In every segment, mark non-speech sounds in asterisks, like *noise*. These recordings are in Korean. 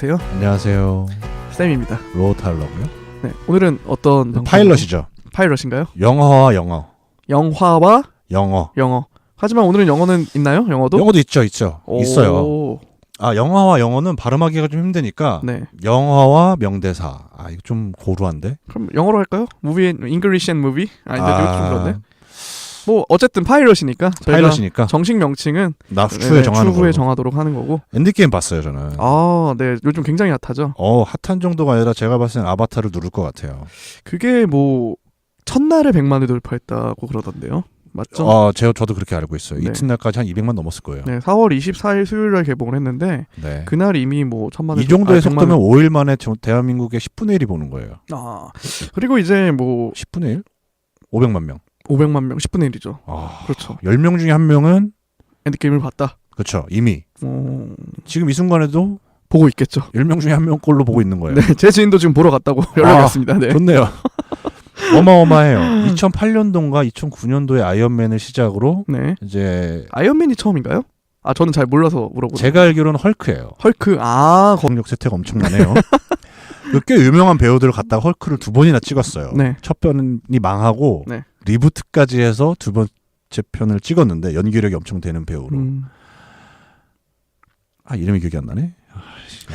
안녕하세요. 안녕하세요. 쌤입니다. 로탈러고요. 네, 오늘은 어떤 방송- 파일럿이죠. 파일럿인가요? 영어와 영어. 영화와 영어. 영어. 하지만 오늘은 영어는 있나요? 영어도? 영어도 있죠, 있죠. 오, 있어요. 아, 영어와 영어는 발음하기가 좀 힘드니까 네. 영어와 명대사. 아, 이거 좀 고루한데. 그럼 영어로 할까요? Movie and English and Movie? 아닌데 이거 좀 그런데. 아, 뭐 어쨌든 파일럿이니까 저희가 파일럿이니까 정식 명칭은 나 네, 정하는 추후에 거. 정하도록 하는 거고. 엔드게임 봤어요, 저는. 아, 네. 요즘 굉장히 핫하죠. 어, 핫한 정도가 아니라 제가 봤을 땐 아바타를 누를 것 같아요. 그게 뭐 첫날에 100만을 돌파했다고 그러던데요. 맞죠? 어, 제가 저도 그렇게 알고 있어요. 네. 이튿날까지 한 200만 넘었을 거예요. 네, 4월 24일 수요일 날 개봉을 했는데 네. 그날 이미 뭐 천만을 이 정도의 아, 100만을 속도면 5일 만에 저- 대한민국의 10분의 1이 보는 거예요. 아 그리고 이제 뭐 10분의 1? 500만 명. 500만 명 10분의 1이죠. 아, 그렇죠. 10명 중에 한 명은 엔드게임을 봤다. 그렇죠. 이미 어, 지금 이 순간에도 보고 있겠죠. 10명 중에 한 명 꼴로 보고 있는 거예요. 네, *laughs* 제 지인도 지금 보러 갔다고 연락이 아, 왔습니다. 네. 좋네요. *laughs* 어마어마해요. *laughs* 2008년도인가 2009년도에 아이언맨을 시작으로 네. 이제 아이언맨이 처음인가요? 아 저는 잘 몰라서 물어보는. 제가 알기로는 헐크예요. 헐크 아 거... 공력 세태가 엄청나네요. 그꽤 유명한 배우들 을 갖다가 헐크를 두 번이나 찍었어요. 네. 첫 편이 망하고 네. 리부트까지 해서 두 번째 편을 찍었는데 연기력이 엄청 되는 배우로. 음, 아 이름이 기억이 안 나네. 아, 씨.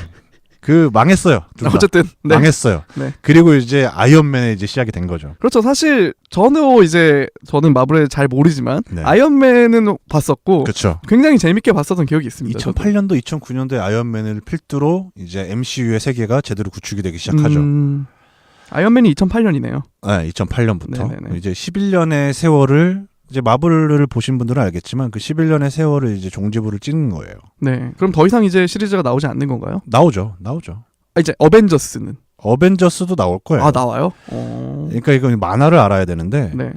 그 망했어요. 어쨌든 네. 망했어요. 네. 그리고 이제 아이언맨에 이제 시작이 된 거죠. 그렇죠. 사실 저는 이제 저는 마블을 잘 모르지만 네. 아이언맨은 봤었고 그렇죠. 굉장히 재밌게 봤었던 기억이 있습니다. 저도. 2008년도, 2009년도에 아이언맨을 필두로 이제 MCU의 세계가 제대로 구축이 되기 시작하죠. 음, 아이언맨이 2008년이네요. 네, 2008년부터 네네네. 이제 11년의 세월을 이제 마블을 보신 분들은 알겠지만 그 11년의 세월을 이제 종지부를 찍는 거예요. 네. 그럼 더 이상 이제 시리즈가 나오지 않는 건가요? 나오죠, 나오죠. 아, 이제 어벤져스는 어벤져스도 나올 거예요. 아 나와요? 어... 그러니까 이건 만화를 알아야 되는데 네.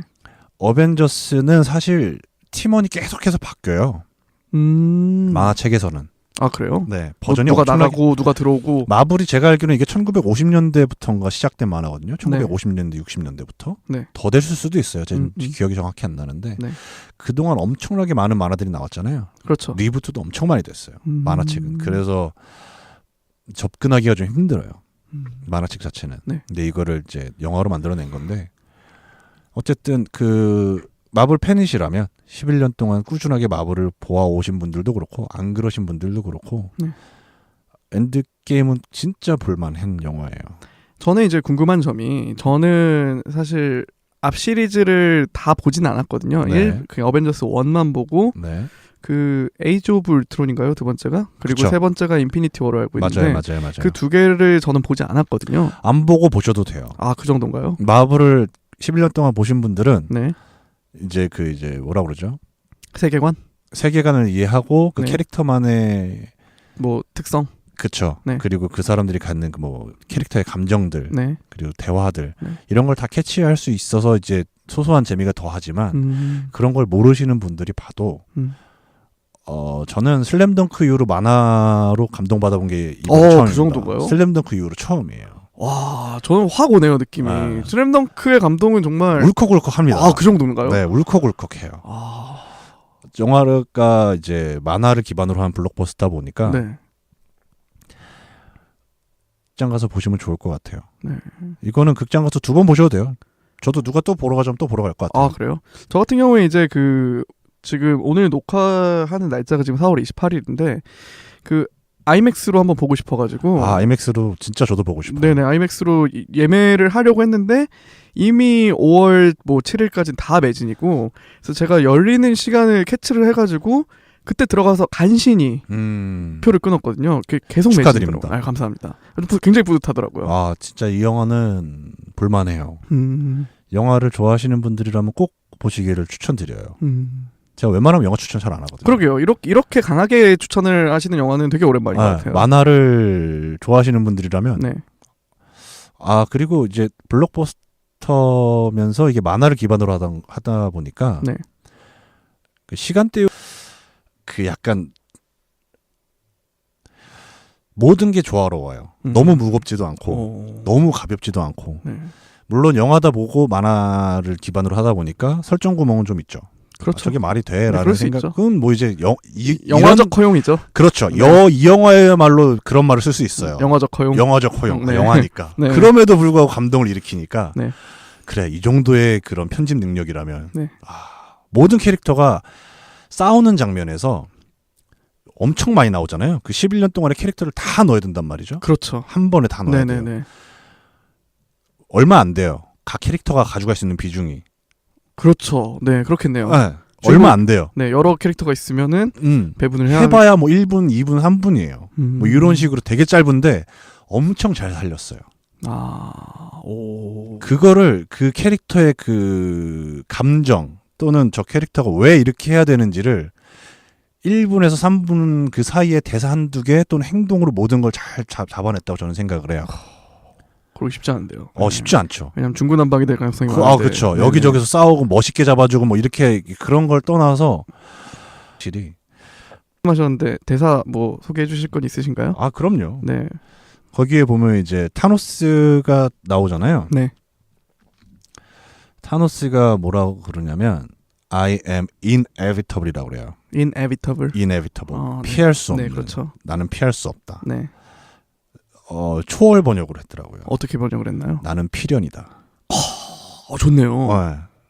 어벤져스는 사실 팀원이 계속해서 바뀌어요. 음. 만화책에서는. 아 그래요? 네, 버전이 누가 엄청나게 나가고 누가 들어오고. 마블이 제가 알기로는 이게 1950년대부터인가 시작된 만화거든요. 1950년대, 60년대부터. 네. 더 됐을 수도 있어요. 제 음, 음. 기억이 정확히 안 나는데. 네. 그동안 엄청나게 많은 만화들이 나왔잖아요. 그렇죠. 리부트도 엄청 많이 됐어요. 음. 만화책은. 그래서 접근하기가 좀 힘들어요. 음. 만화책 자체는. 네. 근데 이거를 이제 영화로 만들어낸 건데 어쨌든 그 마블 팬이시라면 11년 동안 꾸준하게 마블을 보아오신 분들도 그렇고 안 그러신 분들도 그렇고 네. 엔드게임은 진짜 볼만한 영화예요. 저는 이제 궁금한 점이 저는 사실 앞 시리즈를 다 보진 않았거든요. 네. 일, 그 어벤져스 1만 보고 네. 그 에이지 오브 울트론인가요? 두 번째가? 그리고 그쵸. 세 번째가 인피니티 워로 알고 있는데 맞아요, 맞아요, 맞아요. 그 두 개를 저는 보지 않았거든요. 안 보고 보셔도 돼요. 아, 그 정도인가요? 마블을 11년 동안 보신 분들은 네. 이제 그 이제 뭐라 그러죠? 세계관? 세계관을 이해하고 그 네. 캐릭터만의 뭐 특성? 그쵸. 네. 그리고 그 사람들이 갖는 그 뭐 캐릭터의 감정들 네. 그리고 대화들 네. 이런 걸 다 캐치할 수 있어서 이제 소소한 재미가 더하지만 음. 그런 걸 모르시는 분들이 봐도 음. 어 저는 슬램덩크 이후로 만화로 감동받아본 게 이번 어, 그 처음입니다. 정도인가요? 슬램덩크 이후로 처음이에요. 와, 저는 확 오네요, 느낌이. 아. 슬램덩크의 감동은 정말 울컥울컥합니다. 아, 그 정도인가요? 네, 울컥울컥해요. 아. 영화가 이제 만화를 기반으로 한 블록버스터 보니까 네. 극장 가서 보시면 좋을 것 같아요. 네. 이거는 극장 가서 두 번 보셔도 돼요. 저도 누가 또 보러 가자면 또 보러 갈 것 같아요. 아, 그래요? 저 같은 경우에 이제 그 지금 오늘 녹화하는 날짜가 지금 4월 28일인데 그 아이맥스로 한번 보고 싶어 가지고 아, 아이맥스로 진짜 저도 보고 싶어요. 네네 아이맥스로 이- 예매를 하려고 했는데 이미 5월 뭐 7일까지는 다 매진이고 그래서 제가 열리는 시간을 캐치를 해가지고 그때 들어가서 간신히 음. 표를 끊었거든요. 그 계속. 매진이더라고요. 아, 감사합니다. 부- 굉장히 뿌듯하더라고요. 아, 진짜 이 영화는 볼만해요. 음, 영화를 좋아하시는 분들이라면 꼭 보시기를 추천드려요. 음. 제가 웬만하면 영화 추천 잘 안 하거든요. 그러게요. 이렇게 이렇게 강하게 추천을 하시는 영화는 되게 오랜만인 것 아, 같아요. 만화를 좋아하시는 분들이라면 네. 아 그리고 이제 블록버스터면서 이게 만화를 기반으로 하다, 하다 보니까 네. 그 시간대 그 약간 모든 게 조화로워요. 음. 너무 무겁지도 않고 오. 너무 가볍지도 않고 네. 물론 영화다 보고 만화를 기반으로 하다 보니까 설정 구멍은 좀 있죠. 그렇죠. 저게 말이 네, 돼라는 있죠. 생각은 뭐 이제 영, 이, 영화적 이런- 허용이죠. 그렇죠. 네. 여, 이 영화야말로 그런 말을 쓸 수 있어요. 영화적 허용. 영화적 허용, 네. 영화니까. *laughs* 네. 그럼에도 불구하고 감동을 일으키니까 네. 그래 이 정도의 그런 편집 능력이라면 네. 아, 모든 캐릭터가 싸우는 장면에서 엄청 많이 나오잖아요. 그 11년 동안의 캐릭터를 다 넣어야 된단 말이죠. 그렇죠. 한 번에 다 넣어야 돼요. 얼마 안 돼요. 각 캐릭터가 가져갈 수 있는 비중이. 그렇죠. 네 그렇겠네요. 네. 얼마 안 돼요. 네 여러 캐릭터가 있으면은 음. 배분을 해야 해봐야 뭐 1분, 2분, 3분이에요. 음. 뭐 이런 식으로 되게 짧은데 엄청 잘 살렸어요. 아, 오. 그거를 그 캐릭터의 그 감정 또는 저 캐릭터가 왜 이렇게 해야 되는지를 1분에서 3분 그 사이에 대사 한두 개 또는 행동으로 모든 걸 잘 잡아냈다고 저는 생각을 해요. 그러기 쉽지 않은데요. 어, 네. 쉽지 않죠. 왜냐면 중구난방이 될 가능성이 그, 많은데. 아, 그렇죠. 네네. 여기저기서 싸우고 멋있게 잡아주고 뭐 이렇게 그런 걸 떠나서 확실히 하셨는데 대사 뭐 소개해 주실 건 있으신가요? 아, 그럼요. 네. 거기에 보면 이제 타노스가 나오잖아요. 네. 타노스가 뭐라고 그러냐면 I am inevitable이라고 그래요. inevitable. inevitable. 아, 네. 피할 수 없는. 네, 그렇죠. 나는 피할 수 없다. 네. 어, 초월 번역으로 했더라고요. 어떻게 번역을 했나요? 나는 필연이다. 어, 좋네요. 어,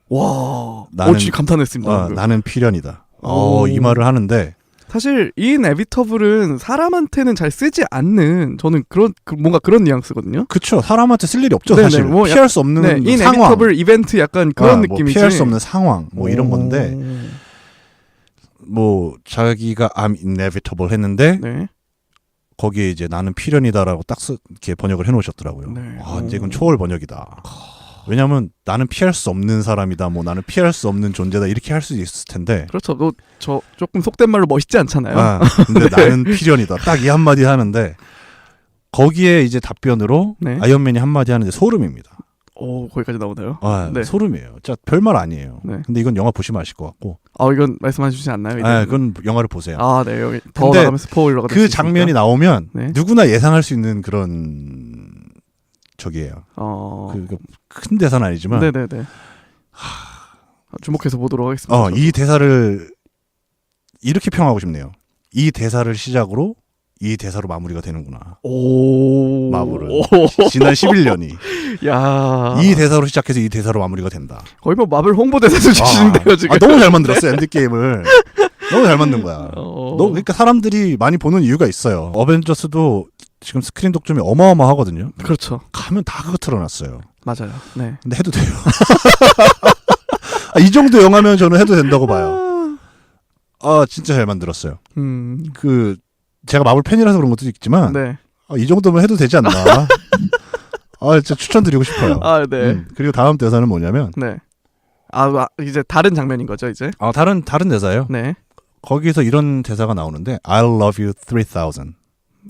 와. 나는- 어, 감탄했습니다. 어, 방금. 나는 필연이다. 어, 오. 이 말을 하는데 사실 inevitable은 사람한테는 잘 쓰지 않는 저는 그런 그 뭔가 그런 뉘앙스거든요. 그쵸 사람한테 쓸 일이 없죠 네네, 사실 뭐 피할 수 없는 네, 상황 inevitable 이벤트 약간 그런 아, 뭐 느낌이지. 피할 수 없는 상황 뭐 이런 건데 오. 뭐 자기가 I'm inevitable 했는데 네. 거기에 이제 나는 필연이다라고 딱 쓰, 이렇게 번역을 해놓으셨더라고요. 네. 아, 이제 이건 오. 초월 번역이다. 왜냐하면 나는 피할 수 없는 사람이다, 뭐 나는 피할 수 없는 존재다 이렇게 할수 있을 텐데. 그렇죠. 너, 저 조금 속된 말로 멋있지 않잖아요. 아, 근데 *laughs* 나는 필연이다. 딱 이 한마디 하는데 거기에 이제 답변으로 네. 아이언맨이 한마디 하는데 소름입니다. 오, 거기까지 나오나요? 아, 네. 소름이에요. 진짜 별말 아니에요. 네. 근데 이건 영화 보시면 아실 것 같고. 아, 이건 말씀해 주시지 않나요? 아? 그건 영화를 보세요. 아, 네. 여기 더 나가면 스포일러가 그. 장면이 나오면 네. 누구나 예상할 수 있는 그런 저기예요. 어. 그, 그큰 대사는 아니지만 네, 네, 네. 주목해서 보도록 하겠습니다. 어, 저도. 이 대사를 이렇게 평하고 싶네요. 이 대사를 시작으로 이 대사로 마무리가 되는구나. 오. 마블은. 오. 지난 11년이 야. 이 대사로 시작해서 이 대사로 마무리가 된다. 거의 뭐 마블 홍보 대사 수준인데요, 지금. 아, 너무 잘 만들었어요 엔드 게임을. 너무 잘 만든 거야. 어. 너 그러니까 사람들이 많이 보는 이유가 있어요. 어벤져스도 지금 스크린 독점이 어마어마하거든요. 그렇죠. 가면 다 그거 틀어놨어요. 맞아요. 네. 근데 해도 돼요. *laughs* 아, 이 정도 영화면 저는 해도 된다고 봐요. 아 진짜 잘 만들었어요. 음. 그 제가 마블 팬이라서 그런 것도 있지만 네. 아, 이 정도면 해도 되지 않나. *laughs* 아 진짜 추천드리고 싶어요. 아, 네. 음, 그리고 다음 대사는 뭐냐면 네. 아, 아, 이제 다른 장면인 거죠, 이제. 아 다른 다른 대사예요. 네. 거기서 이런 대사가 나오는데 I'll love you 3000.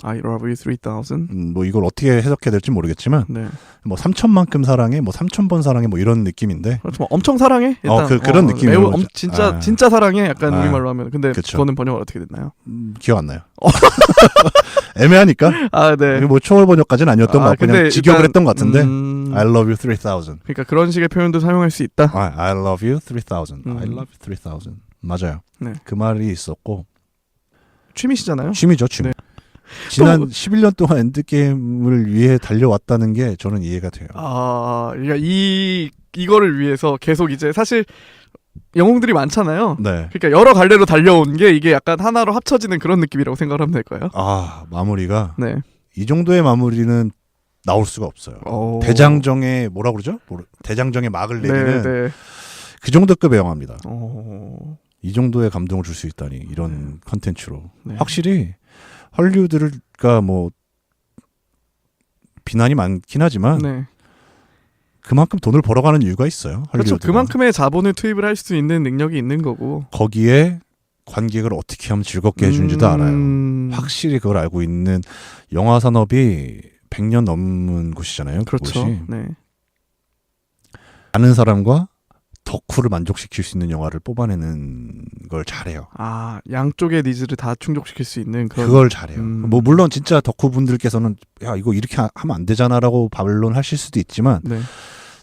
I love you 3000. 음, 뭐 이걸 어떻게 해석해야 될지 모르겠지만 네. 뭐 3천만큼 사랑해, 뭐 3천 번 사랑해, 뭐 이런 느낌인데 그렇죠. 뭐 엄청 사랑해. 일단 어, 그- 그런 느낌인 매우 거죠. 엄, 진짜 아. 진짜 사랑해. 약간 아. 우리말로 하면. 근데 그쵸. 그거는 번역을 어떻게 됐나요? 음, 기억 안 나요. *laughs* 애매하니까 아, 네. 뭐 초월 번역까지는 아니었던 것 같고 그냥 직역을 일단, 했던 것 같은데 음, I love you 3000. 그러니까 그런 식의 표현도 사용할 수 있다. 아, I love you 3000. 음. I love you 3000. 맞아요. 네. 그 말이 있었고 취미시잖아요. 취미죠, 취미. 네. 지난 또- 11년 동안 엔드게임을 위해 달려왔다는 게 저는 이해가 돼요. 아, 그러니까 이 이거를 위해서 계속 이제 사실 영웅들이 많잖아요. 네. 그러니까 여러 갈래로 달려온 게 이게 약간 하나로 합쳐지는 그런 느낌이라고 생각을 하면 될까요? 아, 마무리가 네. 이 정도의 마무리는 나올 수가 없어요. 어... 대장정의 뭐라 그러죠? 모르- 대장정의 막을 내리는 네, 네. 그 정도 급의 영화입니다. 어... 이 정도의 감동을 줄 수 있다니 이런 컨텐츠로 네. 확실히 헐리우드가 뭐 비난이 많긴 하지만 네. 그만큼 돈을 벌어가는 이유가 있어요. 그렇죠. 헐리우드가. 그만큼의 자본을 투입을 할 수 있는 능력이 있는 거고. 거기에 관객을 어떻게 하면 즐겁게 해준지도 알아요. 음, 확실히 그걸 알고 있는 영화 산업이 100년 넘은 곳이잖아요. 그렇죠. 그곳이. 네. 많은 사람과 덕후를 만족시킬 수 있는 영화를 뽑아내는 걸 잘해요. 아 양쪽의 니즈를 다 충족시킬 수 있는 그런. 그걸 잘해요. 음. 뭐 물론 진짜 덕후 분들께서는 야 이거 이렇게 하- 하면 안 되잖아라고 반론하실 수도 있지만 네.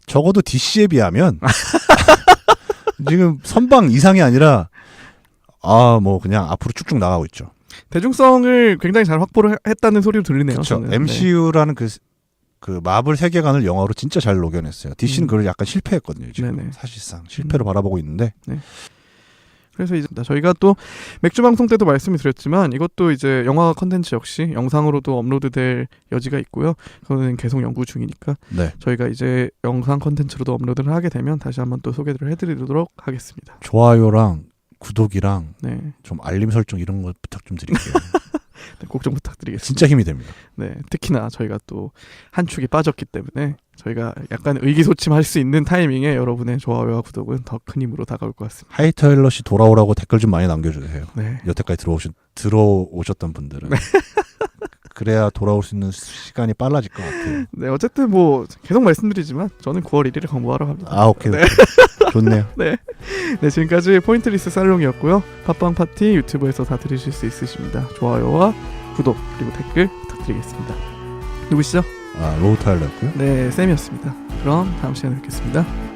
적어도 DC에 비하면 *laughs* 지금 선방 이상이 아니라 아 뭐 그냥 앞으로 쭉쭉 나가고 있죠. 대중성을 굉장히 잘 확보를 해- 했다는 소리도 들리네요. 그렇죠. 저는. 네. MCU라는 그, 그 마블 세계관을 영화로 진짜 잘 녹여냈어요. DC는 음. 그걸 약간 실패했거든요. 지금 네네. 사실상 실패로 바라보고 있는데 그래서 이제 저희가 또 맥주 방송 때도 말씀을 드렸지만 이것도 이제 영화 컨텐츠 역시 영상으로도 업로드될 여지가 있고요. 그거는 계속 연구 중이니까 네. 저희가 이제 영상 컨텐츠로도 업로드를 하게 되면 다시 한번 또 소개를 해드리도록 하겠습니다. 좋아요랑 구독이랑 네, 좀 알림 설정 이런 거 부탁 좀 드릴게요. *laughs* 네, 꼭좀 부탁드리겠습니다. 진짜 힘이 됩니다. 네, 특히나 저희가 또 한 축이 빠졌기 때문에 저희가 약간 의기소침할 수 있는 타이밍에 여러분의 좋아요와 구독은 더 큰 힘으로 다가올 것 같습니다. 하이터일러 씨 돌아오라고 댓글 좀 많이 남겨주세요. 네, 여태까지 들어오신 들어오셨던 분들은 *laughs* 그래야 돌아올 수 있는 시간이 빨라질 것 같아요. *laughs* 네 어쨌든 뭐 계속 말씀드리지만 저는 9월 1일에 광고하러 갑니다. 아 오케이, 네. 오케이. *laughs* 좋네요. 네, 지금까지 포인트리스 살롱이었고요. 팟빵 파티 유튜브에서 다 들으실 수 있으십니다. 좋아요와 구독 그리고 댓글 부탁드리겠습니다. 누구시죠? 아 로우 타일러였고요. 네, 쌤이었습니다. 그럼 다음 시간에 뵙겠습니다.